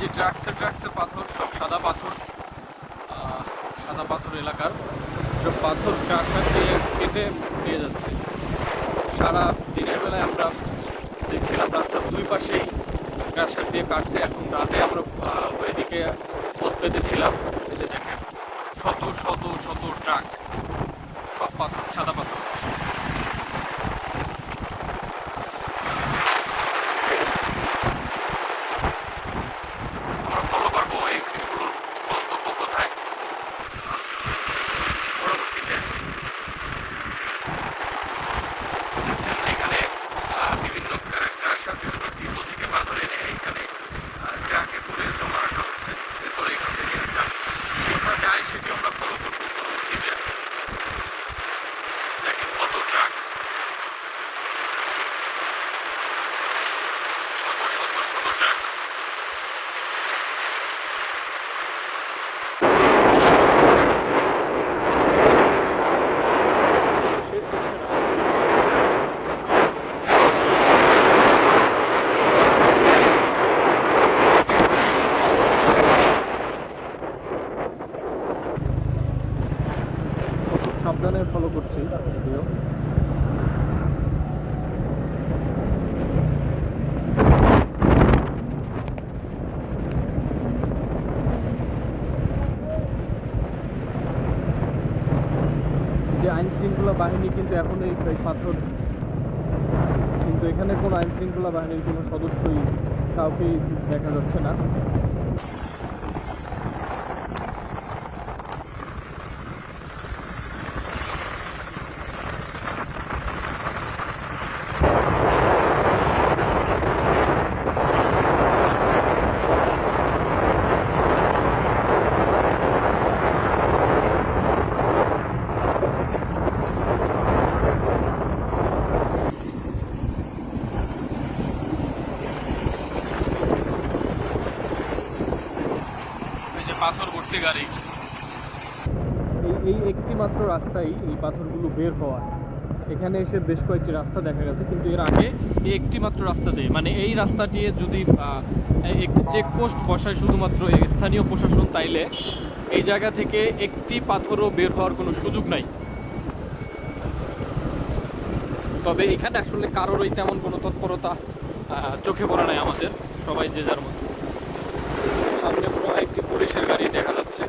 যে ট্রাক্সে ট্রাক্সে পাথর, সব সাদা পাথর সাদা পাথর এলাকার। সব পাথর ট্রাক্সার দিয়ে কেটে নিয়ে যাচ্ছে। সারা দিনের বেলায় আমরা দেখছিলাম রাস্তার দুই পাশেই ট্রাক্সার দিয়ে কাটতে। এখন রাতে আমরা এদিকে পথ পেতেছিলাম। এই যে দেখেন, শত শত শত ট্রাক। সব পাথর, সাদা পাথর। করছি। যে আইন শৃঙ্খলা বাহিনী কিন্তু এখন এই পাথর কিন্তু এখানে কোনো আইন শৃঙ্খলা বাহিনীর কোনো সদস্যই কাউকেই দেখা যাচ্ছে না। পাথর ভর্তি গাড়ি। এই একটি মাত্র রাস্তাই এই পাথরগুলো বের হওয়ার এখানে এসে বেশ কয়েকটি রাস্তা দেখা গেছে, কিন্তু এর আগে এই একটি মাত্র রাস্তা দেয় মানে এই রাস্তাটি যদি একটি চেকপোস্ট বসায় শুধুমাত্র স্থানীয় প্রশাসন, তাইলে এই জায়গা থেকে একটি পাথরও বের হওয়ার কোনো সুযোগ নাই। তবে এখানে আসলে কারোরই তেমন কোনো তৎপরতা চোখে পড়ে নাই আমাদের, সবাই যে যার মতো। সামনে পুরো একটি পুলিশের গাড়ি দেখা যাচ্ছে।